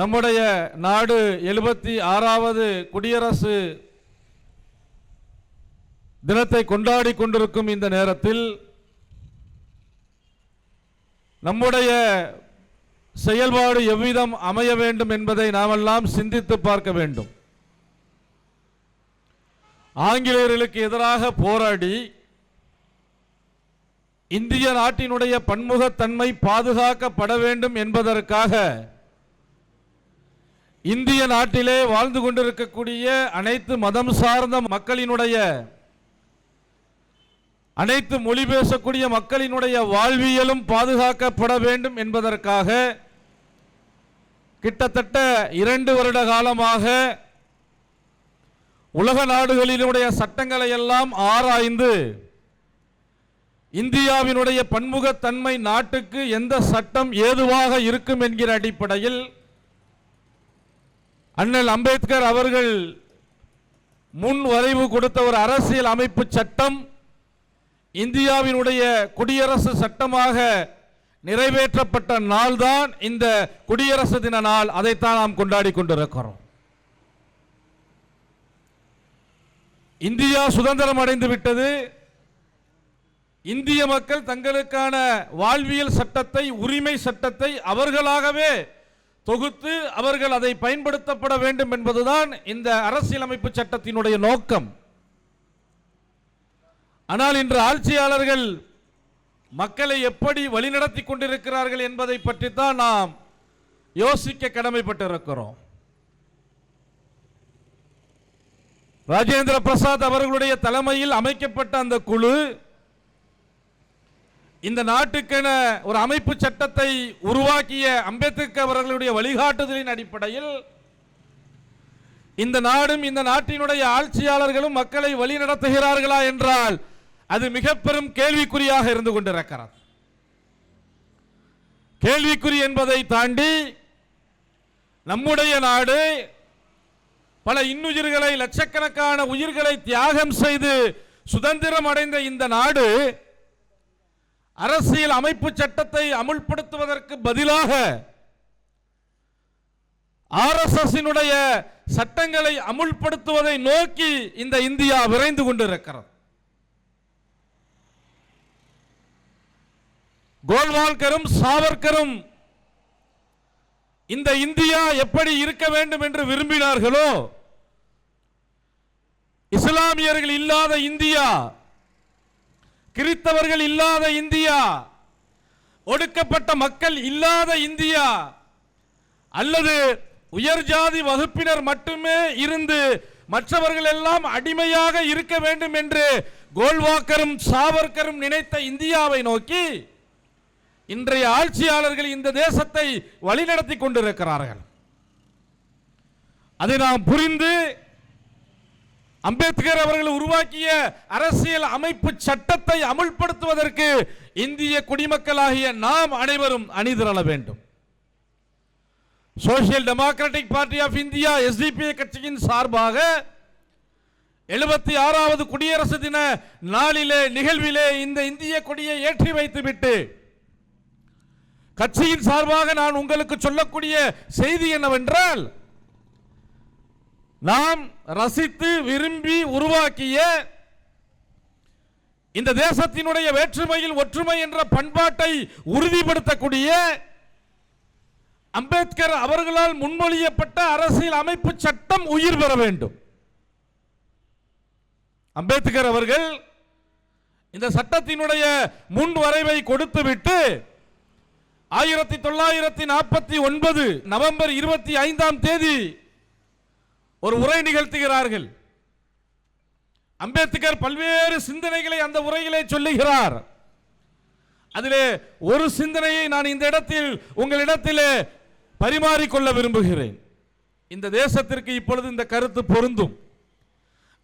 நம்முடைய நாடு எழுபத்தி ஆறாவது குடியரசு தினத்தை கொண்டாடி கொண்டிருக்கும் இந்த நேரத்தில் நம்முடைய செயல்பாடு எவ்விதம் அமைய வேண்டும் என்பதை நாமெல்லாம் சிந்தித்து பார்க்க வேண்டும். ஆங்கிலேயர்களுக்கு எதிராக போராடி இந்திய நாட்டினுடைய பன்முகத்தன்மை பாதுகாக்கப்பட வேண்டும் என்பதற்காக இந்திய நாட்டிலே வாழ்ந்து கொண்டிருக்கக்கூடிய அனைத்து மதம் சார்ந்த மக்களினுடைய அனைத்து மொழி பேசக்கூடிய மக்களினுடைய வாழ்வியலும் பாதுகாக்கப்பட வேண்டும் என்பதற்காக கிட்டத்தட்ட இரண்டு வருட காலமாக உலக நாடுகளினுடைய சட்டங்களை எல்லாம் ஆராய்ந்து இந்தியாவினுடைய பன்முகத்தன்மை நாட்டுக்கு எந்த சட்டம் ஏதுவாக இருக்கும் என்கிற அடிப்படையில் அண்ணல் அம்பேத்கர் அவர்கள் முன் வரைவு கொடுத்த ஒரு அரசியல் அமைப்பு சட்டம் இந்தியாவினுடைய குடியரசு சட்டமாக நிறைவேற்றப்பட்ட நாள்தான் இந்த குடியரசு தின நாள். அதைத்தான் நாம் கொண்டாடி கொண்டிருக்கிறோம். இந்தியா சுதந்திரம் அடைந்து விட்டது. இந்திய மக்கள் தங்களுக்கான வாழ்வியல் சட்டத்தை உரிமை சட்டத்தை அவர்களாகவே தொகுத்து அவர்கள் அதை பயன்படுத்தப்பட வேண்டும் என்பதுதான் இந்த அரசியலமைப்பு சட்டத்தினுடைய நோக்கம். ஆனால் இன்று ஆட்சியாளர்கள் மக்களை எப்படி வழிநடத்தி கொண்டிருக்கிறார்கள் என்பதை பற்றித்தான் நாம் யோசிக்க கடமைப்பட்டிருக்கிறோம். ராஜேந்திர பிரசாத் அவர்களுடைய தலைமையில் அமைக்கப்பட்ட அந்த குழு இந்த நாட்டுக்கென ஒரு அமைப்பு சட்டத்தை உருவாக்கிய அம்பேத்கர் அவர்களுடைய வழிகாட்டுதலின் அடிப்படையில் இந்த நாடும் இந்த நாட்டினுடைய ஆட்சியாளர்களும் மக்களை வழி நடத்துகிறார்களா என்றால் அது மிக பெரும் கேள்விக்குறியாக இருந்து கொண்டிருக்கிறது. கேள்விக்குறி என்பதை தாண்டி நம்முடைய நாடு பல இன்னுயிர்களை லட்சக்கணக்கான உயிர்களை தியாகம் செய்து சுதந்திரம் அடைந்த இந்த நாடு அரசியல் அமைப்பு சட்டத்தை அமுல்படுத்துவதற்கு பதிலாக ஆர்எஸ்எஸ்னுடைய சட்டங்களை அமுல்படுத்துவதை நோக்கி இந்த இந்தியா விரைந்து கொண்டிருக்கிறது. கோல்வால்கரும் சாவர்கரும் இந்த இந்தியா எப்படி இருக்க வேண்டும் என்று விரும்பினார்களோ இஸ்லாமியர்கள் இல்லாத இந்தியா கிறித்தவர்கள் இல்லாத இந்தியா ஒடுக்கப்பட்ட மக்கள் இல்லாத இந்தியா அல்லது உயர் ஜாதி வகுப்பினர் மட்டுமே இருந்து மற்றவர்கள் எல்லாம் அடிமையாக இருக்க வேண்டும் என்று கோல்வாக்கரும் சாவர்கரும் நினைத்த இந்தியாவை நோக்கி இன்றைய ஆட்சியாளர்கள் இந்த தேசத்தை வழிநடத்தி கொண்டிருக்கிறார்கள். அதை நாம் புரிந்து அம்பேத்கர் அவர்கள் உருவாக்கிய அரசியல் அமைப்பு சட்டத்தை அமுல்படுத்துவதற்கு இந்திய குடிமக்களாகிய நாம் அனைவரும் அணிதிரள வேண்டும். Social democratic party of India SDPI கட்சியின் சார்பாக எழுபத்தி ஆறாவது குடியரசு தின நாளிலே நிகழ்விலே இந்த இந்திய கொடியை ஏற்றி வைத்துவிட்டு கட்சியின் சார்பாக நான் உங்களுக்கு சொல்லக்கூடிய செய்தி என்னவென்றால் நாம் ரசித்து விரும்பி உருவாக்கிய இந்த தேசத்தினுடைய வேற்றுமையில் ஒற்றுமை என்ற பண்பாட்டை உறுதிப்படுத்தக்கூடிய அம்பேத்கர் அவர்களால் முன்மொழியப்பட்ட அரசியல் அமைப்பு சட்டம் உயிர் பெற வேண்டும். அம்பேத்கர் அவர்கள் இந்த சட்டத்தினுடைய முன் வரைவை கொடுத்துவிட்டு ஆயிரத்தி தொள்ளாயிரத்தி நாற்பத்தி ஒன்பது நவம்பர் இருபத்தி ஐந்தாம் தேதி ஒரு உரை நிகழ்த்துகிறார்கள். அம்பேத்கர் பல்வேறு சிந்தனைகளை அந்த உரையிலே சொல்லுகிறார். அதிலே ஒரு சிந்தனையை நான் இந்த இடத்தில் உங்களிடத்திலே பரிமாறிக்கொள்ள விரும்புகிறேன். இந்த தேசத்திற்கு இப்பொழுது இந்த கருத்து பொருந்தும்.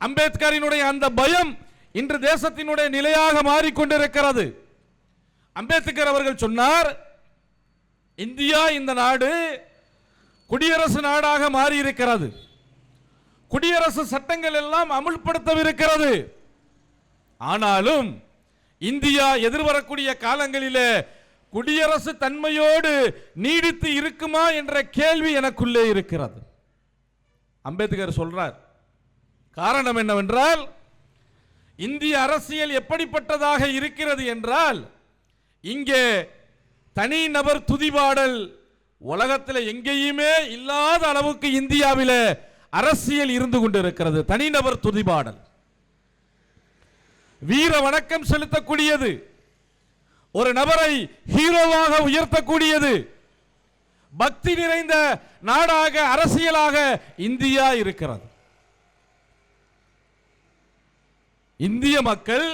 அம்பேத்கரினுடைய அந்த பயம் இன்று தேசத்தினுடைய நிலையாக மாறிக்கொண்டிருக்கிறது. அம்பேத்கர் அவர்கள் சொன்னார் இந்தியா இந்த நாடு குடியரசு நாடாக மாறியிருக்கிறது. குடியரசு சட்டங்கள் எல்லாம் அமுல்படுத்தவிருக்கிறது. ஆனாலும் இந்தியா எதிர்வரக்கூடிய காலங்களிலே குடியரசு தன்மையோடு நீடித்து இருக்குமா என்ற கேள்வி எனக்குள்ளே இருக்கிறது. அம்பேத்கர் சொல்றார் காரணம் என்னவென்றால் இந்திய அரசியல் எப்படிப்பட்டதாக இருக்கிறது என்றால் இங்கே தனிநபர் துதிபாடல் உலகத்தில் எங்கேயுமே இல்லாத அளவுக்கு இந்தியாவில் அரசியல் இருந்து கொண்டிருக்கிறது தனிநபர் துதிபாடல். வீர வணக்கம் செலுத்தக்கூடியது ஒரு நபரை ஹீரோவாக உயர்த்தக்கூடியது பக்தி நிறைந்த நாடாக அரசியலாக இந்தியா இருக்கிறது. இந்திய மக்கள்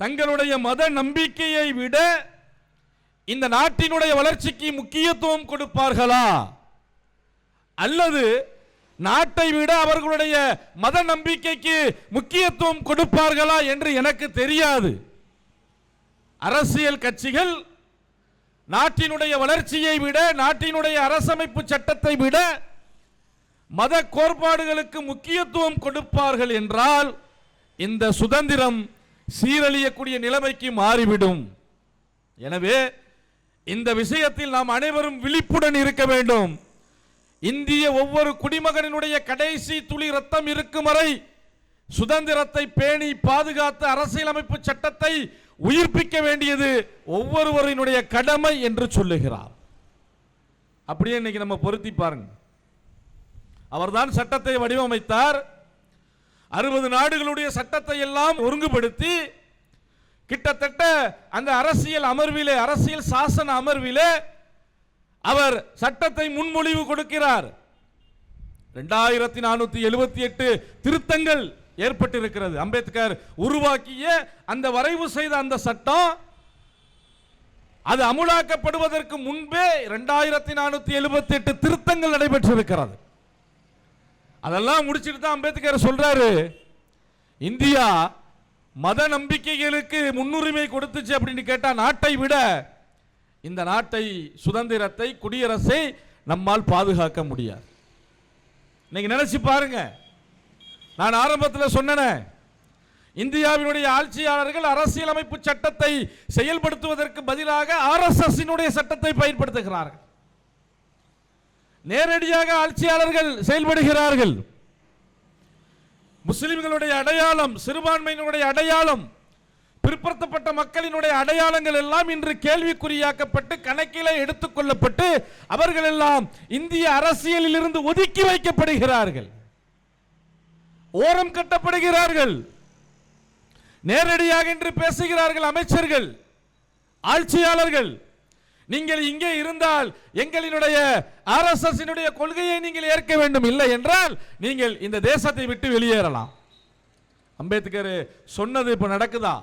தங்களுடைய மத நம்பிக்கையை விட இந்த நாட்டினுடைய வளர்ச்சிக்கு முக்கியத்துவம் கொடுப்பார்களா? அல்லது நாட்டை விட அவர்களுடைய மத நம்பிக்கைக்கு முக்கியத்துவம் கொடுப்பார்களா என்று எனக்கு தெரியாது. அரசியல் கட்சிகள் நாட்டினுடைய வளர்ச்சியை விட நாட்டினுடைய அரசமைப்பு சட்டத்தை விட மத கோட்பாடுகளுக்கு முக்கியத்துவம் கொடுப்பார்கள் என்றால் இந்த சுதந்திரம் சீரழியக்கூடிய நிலைமைக்கு மாறிவிடும். எனவே இந்த விஷயத்தில் நாம் அனைவரும் விழிப்புடன் இருக்க வேண்டும். இந்திய ஒவ்வொரு குடிமகனினுடைய கடைசி துளி ரத்தம் இருக்கும் வரை சுதந்திரத்தை பேணி பாதுகாத்த அரசியலமைப்பு சட்டத்தை உயிர்ப்பிக்க வேண்டியது ஒவ்வொருவரினுடைய கடமை என்று சொல்லுகிறார். அப்படியே இன்னைக்கு நம்ம பொருத்தி பாருங்க. அவர்தான் சட்டத்தை வடிவமைத்தார். அறுபது நாடுகளுடைய சட்டத்தை எல்லாம் ஒருங்குபடுத்தி கிட்டத்தட்ட அந்த அரசியல் அமர்விலே அரசியல் சாசன அமர்விலே அவர் சட்டத்தை முன்மொழிவு கொடுக்கிறார். ரெண்டாயிரத்தி நானூத்தி எழுபத்தி எட்டு திருத்தங்கள் ஏற்பட்டிருக்கிறது. அம்பேத்கர் உருவாக்கிய அந்த வரைவு செய்த அந்த சட்டம் அது அமுலாக்கப்படுவதற்கு முன்பே ரெண்டாயிரத்தி நானூத்தி எழுபத்தி எட்டு திருத்தங்கள் நடைபெற்றிருக்கிறது. அதெல்லாம் முடிச்சிட்டு தான் அம்பேத்கர் சொல்றாரு இந்தியா மத நம்பிக்கைகளுக்கு முன்னுரிமை கொடுத்துச்சு அப்படின்னு கேட்டால் நாட்டை விட இந்த நாட்டை சுதந்திரத்தை குடியரசை நம்மால் பாதுகாக்க முடியாது. நீங்கள் நினச்சி பாருங்க. நான் ஆரம்பத்தில் சொன்னேன் இந்தியாவினுடைய ஆட்சியாளர்கள் அரசியலமைப்பு சட்டத்தை செயல்படுத்துவதற்கு பதிலாக ஆர்எஸ்எஸ்ஸினுடைய சட்டத்தை பயன்படுத்துகிறார்கள். நேரடியாக ஆட்சியாளர்கள் செயல்படுகிறார்கள். முஸ்லிம்களுடைய அடையாளம் சிறுபான்மையினுடைய அடையாளம் பிற்படுத்தப்பட்ட மக்களினுடைய அடையாளங்கள் எல்லாம் இன்று கேள்விக்குறியாக்கப்பட்டு கணக்கிலே எடுத்துக்கொள்ளப்பட்டு அவர்கள் எல்லாம் இந்திய அரசியலில் இருந்து ஒதுக்கி வைக்கப்படுகிறார்கள். ஓரம் கட்டப்படுகிறார்கள். நேரடியாக என்று பேசுகிறார்கள் அமைச்சர்கள் ஆட்சியாளர்கள். நீங்கள் இங்கே இருந்தால் எங்களினுடைய ஆர்எஸ்எஸ்னுடைய கொள்கையை நீங்கள் ஏற்க வேண்டும். இல்லை என்றால் நீங்கள் இந்த தேசத்தை விட்டு வெளியேறலாம். அம்பேத்கர் சொன்னது இப்போ நடக்குதா?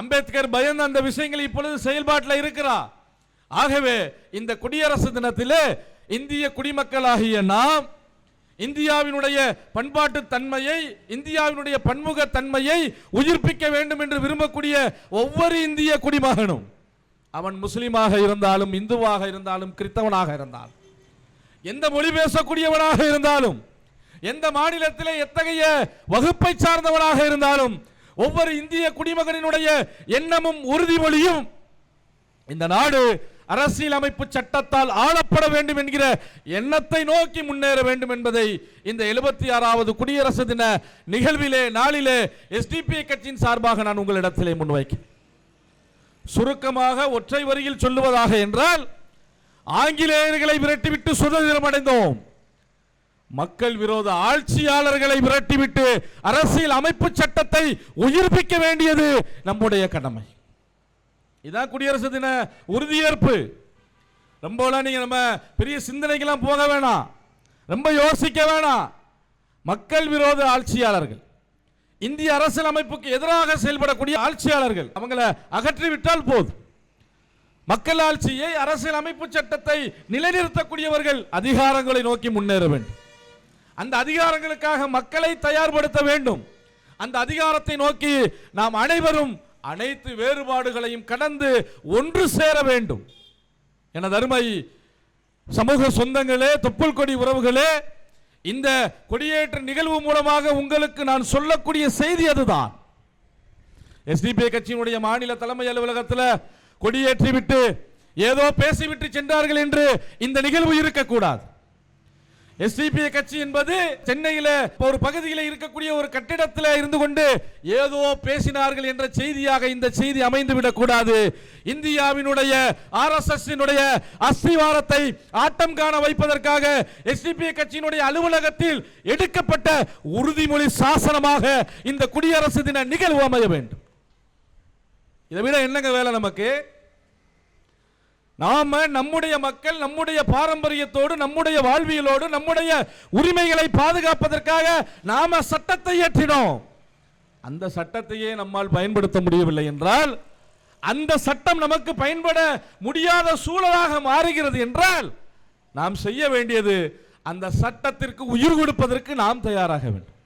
அம்பேத்கர் பயந்த அந்த விஷயங்கள் இப்பொழுது செயல்பாட்டில் இருக்கிறா? ஆகவே இந்த குடியரசு தினத்திலே இந்திய குடிமக்களாகிய நாம் இந்தியாவினுடைய பண்பாட்டு தன்மையை இந்தியாவினுடைய பன்முக தன்மையை உயிர்ப்பிக்க வேண்டும் என்று விரும்பக்கூடிய ஒவ்வொரு இந்திய குடிமகனும் அவன் முஸ்லீமாக இருந்தாலும் இந்துவாக இருந்தாலும் கிறிஸ்தவனாக இருந்தாலும் எந்த மொழி பேசக்கூடியவனாக இருந்தாலும் எந்த மாநிலத்திலே எத்தகைய வகுப்பை சார்ந்தவனாக இருந்தாலும் ஒவ்வொரு இந்திய குடிமகனினுடைய எண்ணமும் உறுதிமொழியும் இந்த நாடு அரசியலமைப்பு சட்டத்தால் ஆளப்பட வேண்டும் என்கிற எண்ணத்தை நோக்கி முன்னேற வேண்டும் என்பதை இந்த எழுபத்தி ஆறாவது குடியரசு தின நிகழ்விலே நாளிலே எஸ்டிபி கட்சியின் சார்பாக நான் உங்களிடத்திலே முன்வைக்கிறேன். சுருக்கமாக ஒற்றை வரியில் சொல்லுவதாக என்றால் ஆங்கிலேயர்களை விரட்டிவிட்டு சுதந்திரம் அடைந்தோம். மக்கள் விரோத ஆட்சியாளர்களை விரட்டிவிட்டு அரசியல் அமைப்பு சட்டத்தை உயிர்ப்பிக்க வேண்டியது நம்முடைய கடமை. இதான் குடியரசு தின உறுதியேற்பு. ரொம்பலாம் நீங்கள் நம்ம பெரிய சிந்தனைக்கெல்லாம் போக வேணாம். ரொம்ப யோசிக்க வேணாம். மக்கள் விரோத ஆட்சியாளர்கள். இந்திய அரசியல் அமைப்புக்கு எதிராக செயல்படக்கூடிய ஆட்சியாளர்கள் அவங்கள அகற்றிவிட்டால் போதும். மக்கள் ஆட்சியை அரசியல் அமைப்பு சட்டத்தை நிலைநிறுத்தக்கூடியவர்கள் அதிகாரங்களை நோக்கி முன்னேற வேண்டும். அந்த அதிகாரங்களுக்காக மக்களை தயார்படுத்த வேண்டும். அந்த அதிகாரத்தை நோக்கி நாம் அனைவரும் அனைத்து வேறுபாடுகளையும் கடந்து ஒன்று சேர வேண்டும். எனது அருமை சமூக சொந்தங்களே தொப்புள் கொடி உறவுகளே இந்த கொடியேற்ற நிகழ்வு மூலமாக உங்களுக்கு நான் சொல்லக்கூடிய செய்தி அதுதான். எஸ்டிபி கட்சியினுடைய மாநில தலைமை அலுவலகத்தில் கொடியேற்றிவிட்டு ஏதோ பேசிவிட்டு சென்றார்கள் என்று இந்த நிகழ்வு இருக்கக்கூடாது. எஸ்டிபி கட்சி என்பது சென்னையில ஒரு பகுதியில் இருக்கக்கூடிய ஒரு கட்டிடத்தில் இருந்து கொண்டு ஏதோ பேசினார்கள் என்ற செய்தியாக இந்த செய்தி அமைந்து விடக்கூடாது இந்தியாவினுடைய ஆர்எஸ்எஸ்ஸினுடைய அஸ்திவாரத்தை ஆட்டம் காண வைப்பதற்காக எஸ்டிபி கட்சியினுடைய அலுவலகத்தில் எடுக்கப்பட்ட உறுதிமொழி சாசனமாக இந்த குடியரசு தின நிகழ்வு அமைய வேண்டும். இதை விட என்னங்க வேலை நமக்கு? நாம நம்முடைய மக்கள் நம்முடைய பாரம்பரியத்தோடு நம்முடைய வாழ்வியலோடு நம்முடைய உரிமைகளை பாதுகாப்பதற்காக நாம சட்டத்தை இயற்றினோம் அந்த சட்டத்தையே நம்மால் பயன்படுத்த முடியவில்லை என்றால் அந்த சட்டம் நமக்கு பயன்பட முடியாத சூழலாக மாறுகிறது என்றால் நாம் செய்ய வேண்டியது அந்த சட்டத்திற்கு உயிர் கொடுப்பதற்கு நாம் தயாராக வேண்டும்.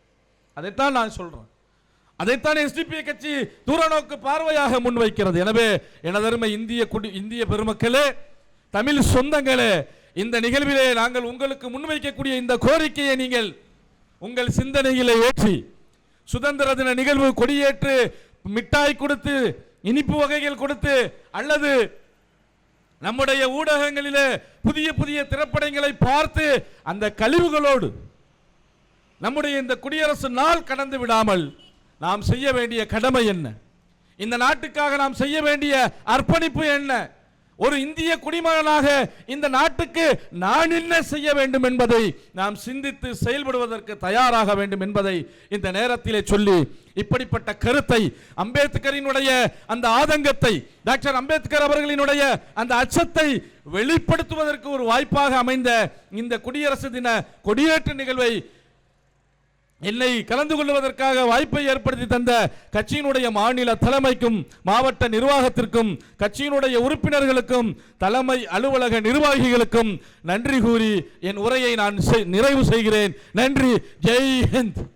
அதைத்தான் நான் சொல்றேன். அதைத்தான் எஸ்டிபி கட்சி தூரநோக்கு பார்வையாக முன்வைக்கிறது. எனவே எனதருமை இந்திய குடி இந்திய பெருமக்களே தமிழ் சொந்தங்களே இந்த நிகழ்விலே நாங்கள் உங்களுக்கு முன்வைக்கக்கூடிய இந்த கோரிக்கையை நீங்கள் உங்கள் சிந்தனையிலே ஏற்றி சுதந்திர தின நிகழ்வு கொடியேற்று மிட்டாய் கொடுத்து இனிப்பு வகைகள் கொடுத்து அல்லது நம்முடைய ஊடகங்களிலே புதிய புதிய திரைப்படங்களை பார்த்து அந்த கழிவுகளோடு நம்முடைய இந்த குடியரசு நாள் கடந்து விடாமல் நாம் செய்ய வேண்டிய கடமை என்ன? இந்த நாட்டுக்காக நாம் செய்ய வேண்டிய அர்ப்பணிப்பு என்ன? ஒரு இந்திய குடிமகனாக இந்த நாட்டுக்கு நான் என்ன செய்ய வேண்டும் என்பதை நாம் சிந்தித்து செயல்படுவதற்கு தயாராக வேண்டும் என்பதை இந்த நேரத்திலே சொல்லி இப்படிப்பட்ட கருத்தை அம்பேத்கரினுடைய அந்த ஆதங்கத்தை டாக்டர் அம்பேத்கர் அவர்களினுடைய அந்த அச்சத்தை வெளிப்படுத்துவதற்கு ஒரு வாய்ப்பாக அமைந்த இந்த குடியரசு தின கொடியேற்ற நிகழ்வை என்னை கலந்து கொள்வதற்காக வாய்ப்பை ஏற்படுத்தி தந்த கட்சியினுடைய மாநில தலைமைக்கும் மாவட்ட நிர்வாகத்திற்கும் கட்சியினுடைய உறுப்பினர்களுக்கும் தலைமை அலுவலக நிர்வாகிகளுக்கும் நன்றி கூறி என் உரையை நான் நிறைவு செய்கிறேன். நன்றி. ஜெய் ஹிந்த்.